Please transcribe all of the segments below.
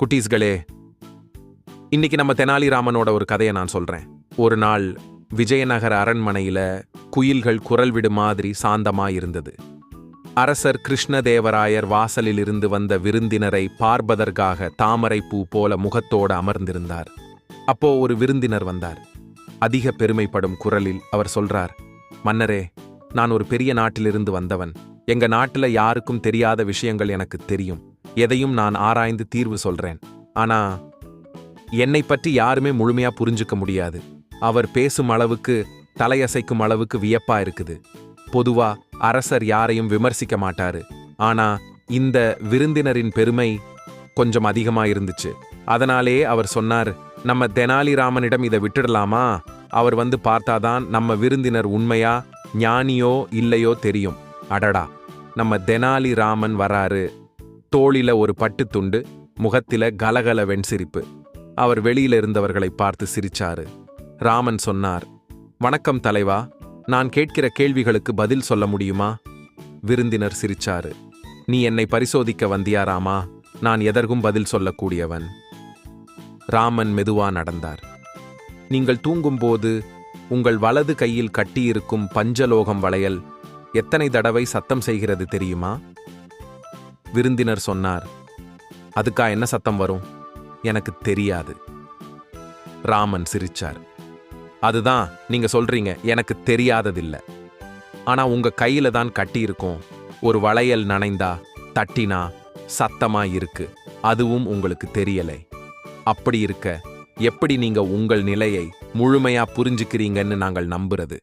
குட்டீஸ்களே இன்னைக்கு நம்ம தெனாலிராமனோட ஒரு கதையை நான் சொல்றேன். ஒரு நாள் விஜயநகர அரண்மனையில குயில்கள் குரல் விடு மாதிரி சாந்தமாக இருந்தது. அரசர் கிருஷ்ணதேவராயர் வாசலில் இருந்து வந்த விருந்தினரை பார்ப்பதற்காக தாமரை பூ போல முகத்தோடு அமர்ந்திருந்தார். அப்போ ஒரு விருந்தினர் வந்தார். அதிக பெருமைப்படும் குரலில் அவர் சொல்றார் மன்னரே நான் ஒரு பெரிய நாட்டிலிருந்து வந்தவன். எங்க நாட்டுல யாருக்கும் தெரியாத விஷயங்கள் எனக்கு தெரியும். எதையும் நான் ஆராய்ந்து தீர்வு சொல்றேன். ஆனா என்னை பற்றி யாருமே முழுமையா புரிஞ்சுக்க முடியாது. அவர் பேசும் அளவுக்கு தலையசைக்கும் அளவுக்கு வியப்பா இருக்குது. பொதுவா அரசர் யாரையும் விமர்சிக்க மாட்டாரு. ஆனா இந்த விருந்தினரின் பெருமை கொஞ்சம் அதிகமா இருந்துச்சு. அதனாலே அவர் சொன்னார் நம்ம தெனாலிராமனிடம் இதை விட்டுடலாமா? அவர் வந்து பார்த்தாதான் நம்ம விருந்தினர் உண்மையா ஞானியோ இல்லையோ தெரியும். அடடா நம்ம தெனாலிராமன் வராரு. தோளில ஒரு பட்டுத் துண்டு முகத்தில கலகல வெண்சிரிப்பு. அவர் வெளியில இருந்தவர்களை பார்த்து சிரிச்சாரு. ராமன் சொன்னார் வணக்கம் தலைவா நான் கேட்கிற கேள்விகளுக்கு பதில் சொல்ல முடியுமா? விருந்தினர் சிரிச்சாரு நீ என்னை பரிசோதிக்க வந்தியா ராமா? நான் எதற்கும் பதில் சொல்லக்கூடியவன். ராமன் மெதுவா நடந்தார் நீங்கள் தூங்கும்போது உங்கள் வலது கையில் கட்டியிருக்கும் பஞ்சலோகம் வளையல் எத்தனை தடவை சத்தம் செய்கிறது தெரியுமா? விருந்தினர் சொன்னார் அதுக்கா என்ன சத்தம் வரும்? எனக்கு தெரியாது. ராமன் சிரிச்சார் அதுதான் நீங்க சொல்றீங்க எனக்கு தெரியாததில்ல. ஆனா உங்க கையில தான் கட்டியிருக்கும். ஒரு வளையல் நனைந்தா தட்டினா சத்தமா இருக்கு. அதுவும் உங்களுக்கு தெரியலை. அப்படி இருக்க எப்படி நீங்க உங்கள் நிலையை முழுமையா புரிஞ்சுக்கிறீங்கன்னு நாங்கள் நம்புறது?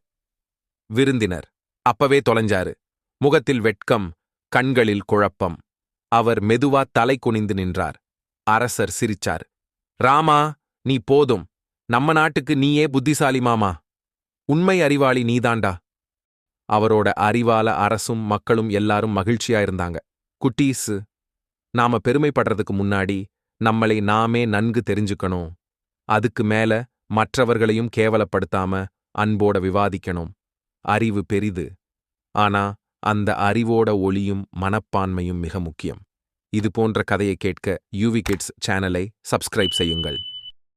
விருந்தினர் அப்பவே தொலைஞ்சாரு. முகத்தில் வெட்கம் கண்களில் குழப்பம். அவர் மெதுவா தலை குனிந்து நின்றார். அரசர் சிரிச்சார். ராமா நீ போதும். நம்ம நாட்டுக்கு நீயே புத்திசாலி மாமா. உண்மை அறிவாளி நீதாண்டா. அவரோட அறிவால அரசும் மக்களும் எல்லாரும் மகிழ்ச்சியா இருந்தாங்க குட்டீஸு நாம பெருமைப்படுறதுக்கு முன்னாடி நம்மளை நாமே நன்கு தெரிஞ்சுக்கணும். அதுக்கு மேல மற்றவர்களையும் கேவலப்படுத்தாம அன்போட விவாதிக்கணும். அறிவு பெரிது. ஆனா அந்த அறிவோட ஒளியும் மனப்பான்மையும் மிக முக்கியம். இது போன்ற கதையை கேட்க யூவி கிட்ஸ் சேனலை சப்ஸ்கிரைப் செய்யுங்கள்.